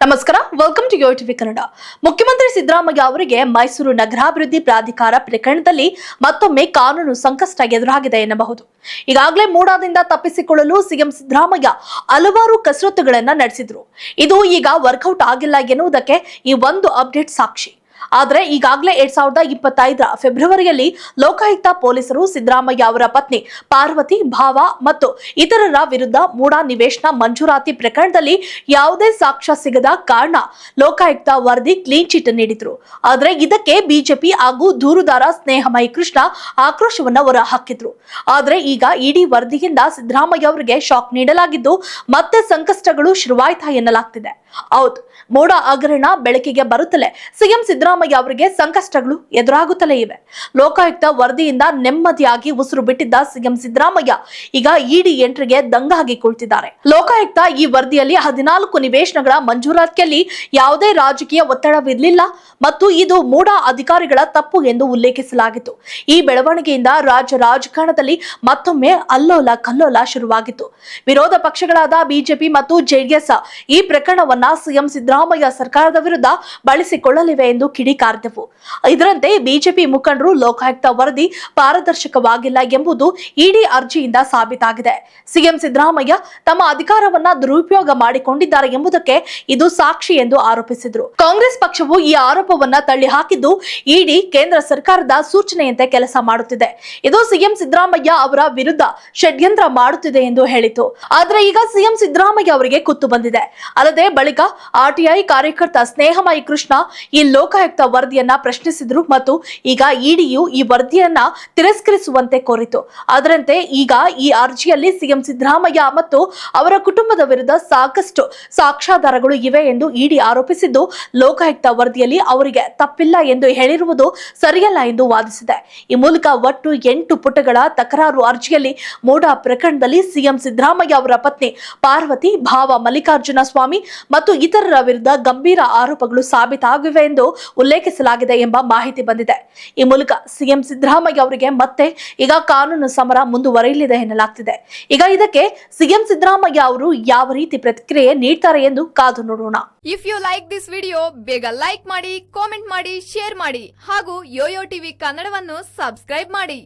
ನಮಸ್ಕಾರ. Welcome to Yo TV Kannada ಮುಖ್ಯಮಂತ್ರಿ ಸಿದ್ದರಾಮಯ್ಯ ಅವರಿಗೆ ಮೈಸೂರು ನಗರಾಭಿವೃದ್ಧಿ ಪ್ರಾಧಿಕಾರ ಪ್ರಕರಣದಲ್ಲಿ ಮತ್ತೊಮ್ಮೆ ಕಾನೂನು ಸಂಕಷ್ಟ ಎದುರಾಗಿದೆ ಎನ್ನಬಹುದು. ಈಗಾಗಲೇ ಮೂಡಾದಿಂದ ತಪ್ಪಿಸಿಕೊಳ್ಳಲು ಸಿಎಂ ಸಿದ್ದರಾಮಯ್ಯ ಹಲವಾರು ಕಸರತ್ತುಗಳನ್ನ ನಡೆಸಿದ್ರು. ಇದು ಈಗ ವರ್ಕೌಟ್ ಆಗಿಲ್ಲ ಎನ್ನುವುದಕ್ಕೆ ಈ ಒಂದು ಅಪ್ಡೇಟ್ ಸಾಕ್ಷಿ. ಆದರೆ ಈಗಾಗಲೇ ಎರಡ್ ಸಾವಿರದ ಇಪ್ಪತ್ತೈದರ ಫೆಬ್ರವರಿಯಲ್ಲಿ ಲೋಕಾಯುಕ್ತ ಪೊಲೀಸರು ಸಿದ್ದರಾಮಯ್ಯ ಅವರ ಪತ್ನಿ ಪಾರ್ವತಿ, ಭಾವ ಮತ್ತು ಇತರರ ವಿರುದ್ಧ ಮೂಡಾ ನಿವೇಶನ ಮಂಜೂರಾತಿ ಪ್ರಕರಣದಲ್ಲಿ ಯಾವುದೇ ಸಾಕ್ಷ್ಯ ಸಿಗದ ಕಾರಣ ಲೋಕಾಯುಕ್ತ ವರದಿ ಕ್ಲೀನ್ ಚಿಟ್ ನೀಡಿದ್ರು. ಆದರೆ ಇದಕ್ಕೆ ಬಿಜೆಪಿ ಹಾಗೂ ದೂರುದಾರ ಸ್ನೇಹಮಯಿ ಕೃಷ್ಣ ಆಕ್ರೋಶವನ್ನ ಹೊರ ಹಾಕಿದ್ರು ಆದರೆ ಈಗ ಇಡೀ ವರದಿಯಿಂದ ಸಿದ್ದರಾಮಯ್ಯ ಅವರಿಗೆ ಶಾಕ್ ನೀಡಲಾಗಿದ್ದು ಮತ್ತೆ ಸಂಕಷ್ಟಗಳು ಶುರುವಾಯ್ತಾ ಎನ್ನಲಾಗ್ತಿದೆ. ಹೌದು, ಮೋಡ ಹಗರಣ ಬೆಳಕಿಗೆ ಬರುತ್ತಲೇ ಸಿಎಂ ಸಿದ್ದರಾಮಯ್ಯ ಅವರಿಗೆ ಸಂಕಷ್ಟಗಳು ಎದುರಾಗುತ್ತಲೇ ಇವೆ. ಲೋಕಾಯುಕ್ತ ವರದಿಯಿಂದ ನೆಮ್ಮದಿಯಾಗಿ ಉಸಿರು ಬಿಟ್ಟಿದ್ದ ಸಿಎಂ ಸಿದ್ದರಾಮಯ್ಯ ಈಗ ಇಡಿ ಎಂಟ್ರಿಗೆ ದಂಗಾಗಿ ಕುಳಿತಿದ್ದಾರೆ ಲೋಕಾಯುಕ್ತ ಈ ವರದಿಯಲ್ಲಿ ಹದಿನಾಲ್ಕು ನಿವೇಶನಗಳ ಮಂಜೂರಾತಿಯಲ್ಲಿ ಯಾವುದೇ ರಾಜಕೀಯ ಒತ್ತಡವಿರಲಿಲ್ಲ ಮತ್ತು ಇದು ಮೂಡ ಅಧಿಕಾರಿಗಳ ತಪ್ಪು ಎಂದು ಉಲ್ಲೇಖಿಸಲಾಗಿತ್ತು. ಈ ಬೆಳವಣಿಗೆಯಿಂದ ರಾಜ್ಯ ರಾಜಕಾರಣದಲ್ಲಿ ಮತ್ತೊಮ್ಮೆ ಅಲ್ಲೋಲ ಕಲ್ಲೋಲ ಶುರುವಾಗಿತ್ತು. ವಿರೋಧ ಪಕ್ಷಗಳಾದ ಬಿಜೆಪಿ ಮತ್ತು ಜೆಡಿಎಸ್ ಈ ಪ್ರಕರಣವನ್ನ ಸಿಎಂ ಸಿದ್ದರಾಮಯ್ಯ ಸರ್ಕಾರದ ವಿರುದ್ಧ ಬಳಸಿಕೊಳ್ಳಲಿವೆ ಎಂದು ಕಿಡಿಕಾರಿದವು ಇದರಂತೆ ಬಿಜೆಪಿ ಮುಖಂಡರು ಲೋಕಾಯುಕ್ತ ವರದಿ ಪಾರದರ್ಶಕವಾಗಿಲ್ಲ ಎಂಬುದು ಇಡಿ ಅರ್ಜಿಯಿಂದ ಸಾಬೀತಾಗಿದೆ. ಸಿಎಂ ಸಿದ್ದರಾಮಯ್ಯ ತಮ್ಮ ಅಧಿಕಾರವನ್ನ ದುರುಪಯೋಗ ಮಾಡಿಕೊಂಡಿದ್ದಾರೆ ಎಂಬುದಕ್ಕೆ ಇದು ಸಾಕ್ಷಿ ಎಂದು ಆರೋಪಿಸಿದ್ರು. ಕಾಂಗ್ರೆಸ್ ಪಕ್ಷವು ಈ ಆರೋಪವನ್ನ ತಳ್ಳಿ ಹಾಕಿದ್ದು ಇಡಿ ಕೇಂದ್ರ ಸರ್ಕಾರದ ಸೂಚನೆಯಂತೆ ಕೆಲಸ ಮಾಡುತ್ತಿದೆ. ಇದು ಸಿಎಂ ಸಿದ್ದರಾಮಯ್ಯ ಅವರ ವಿರುದ್ಧ ಷಡ್ಯಂತ್ರ ಮಾಡುತ್ತಿದೆ ಎಂದು ಹೇಳಿತು. ಆದ್ರೆ ಈಗ ಸಿಎಂ ಸಿದ್ದರಾಮಯ್ಯ ಅವರಿಗೆ ಕುತ್ತು ಬಂದಿದೆ. ಅಲ್ಲದೆ ಬಳಿಕ ಆರ್ಟಿಐ ಕಾರ್ಯಕರ್ತ ಸ್ನೇಹಮಯಿ ಕೃಷ್ಣ ಈ ಲೋಕಾಯುಕ್ತ ವರದಿಯನ್ನ ಪ್ರಶ್ನಿಸಿದ್ರು ಮತ್ತು ಈಗ ಇಡಿಯು ಈ ವರದಿಯನ್ನ ತಿರಸ್ಕರಿಸುವಂತೆ ಕೋರಿತು. ಅದರಂತೆ ಈಗ ಈ ಅರ್ಜಿಯಲ್ಲಿ ಸಿಎಂ ಸಿದ್ದರಾಮಯ್ಯ ಮತ್ತು ಅವರ ಕುಟುಂಬದ ವಿರುದ್ಧ ಸಾಕಷ್ಟು ಸಾಕ್ಷ್ಯಾಧಾರಗಳು ಇವೆ ಎಂದು ಇಡಿ ಆರೋಪಿಸಿದ್ದು, ಲೋಕಾಯುಕ್ತ ವರದಿಯಲ್ಲಿ ಅವರಿಗೆ ತಪ್ಪಿಲ್ಲ ಎಂದು ಹೇಳಿರುವುದು ಸರಿಯಲ್ಲ ಎಂದು ವಾದಿಸಿದೆ. ಈ ಮೂಲಕ ಒಟ್ಟು ಎಂಟು ಪುಟಗಳ ತಕರಾರು ಅರ್ಜಿಯಲ್ಲಿ ಮೋಡ ಪ್ರಕರಣದಲ್ಲಿ ಸಿಎಂ ಸಿದ್ದರಾಮಯ್ಯ ಅವರ ಪತ್ನಿ ಪಾರ್ವತಿ, ಭಾವ ಮಲ್ಲಿಕಾರ್ಜುನ ಸ್ವಾಮಿ ಮತ್ತು ಇತರರ ವಿರುದ್ಧ ಗಂಭೀರ ಆರೋಪಗಳು ಸಾಬೀತಾಗಿವೆ ಎಂದು ಉಲ್ಲೇಖಿಸಲಾಗಿದೆ ಎಂಬ ಮಾಹಿತಿ ಬಂದಿದೆ. ಈ ಮೂಲಕ ಸಿಎಂ ಸಿದ್ದರಾಮಯ್ಯ ಅವರಿಗೆ ಮತ್ತೆ ಈಗ ಕಾನೂನು ಸಮರ ಮುಂದುವರೆಯಲಿದೆ ಎನ್ನಲಾಗ್ತಿದೆ. ಈಗ ಇದಕ್ಕೆ ಸಿಎಂ ಸಿದ್ದರಾಮಯ್ಯ ಅವರು ಯಾವ ರೀತಿ ಪ್ರತಿಕ್ರಿಯೆ ನೀಡ್ತಾರೆ ಎಂದು ಕಾದು ನೋಡೋಣ. If you like this video ಬೇಗ ಲೈಕ್ ಮಾಡಿ ಕಾಮೆಂಟ್ ಮಾಡಿ ಶೇರ್ ಮಾಡಿ ಹಾಗೂ ಯೋಯೋ ಟಿವಿ ಕನ್ನಡವನ್ನು ಸಬ್ಸ್ಕ್ರೈಬ್ ಮಾಡಿ.